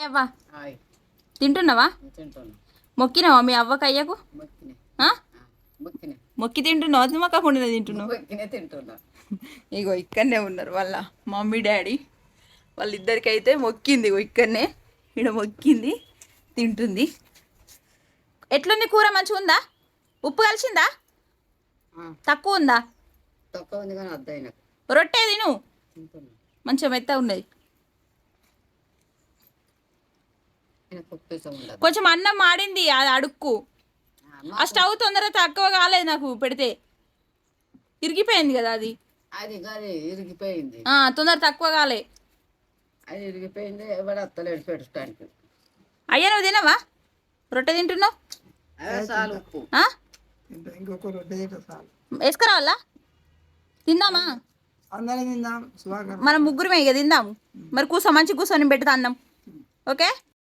అవ్వా తింటున్నావా? తింటున్నా. మొక్కినావా? మీ అవ్వకి అయ్యకు మొక్కి తింటున్నావు? అది మొక్కకుండా తింటున్నావు? మొక్కినే తింటున్నా. ఇగో ఇక్కడనే ఉన్నారు వాళ్ళ మమ్మీ డాడీ. వాళ్ళిద్దరికైతే మొక్కింది ఇగో ఇక్కడనే. ఈడ మొక్కింది తింటుంది. ఎట్లుంది కూర? మంచిగా ఉందా? ఉప్పు కలిసిందా? తక్కువ ఉందా? తక్కువ ఉంది కానీ రొట్టె తిను. మంచిగా మెత్త ఉన్నది కొంచెం అన్నం మాడింది అది అడుక్కు. ఆ స్టవ్ తొందరగా తక్కువ కాలేదు నాకు పెడితే. ఇరిగిపోయింది కదా అది. అది కానీ ఇరిగిపోయింది. ఆ, తొందర తక్కువ కాలే. అది ఇరిగిపోయింది ఎవడు అత్తలేడు పెట్టడానికి అయ్యా నువ్వు తినవా? రొట్టె తింటున్నావు? వేసుకురావాలా? తిందామా? మనం ముగ్గురమే ఇక తిందాము. మరి కూర్చో మంచి కూర్చొని పెడతా అన్నం. ఓకే?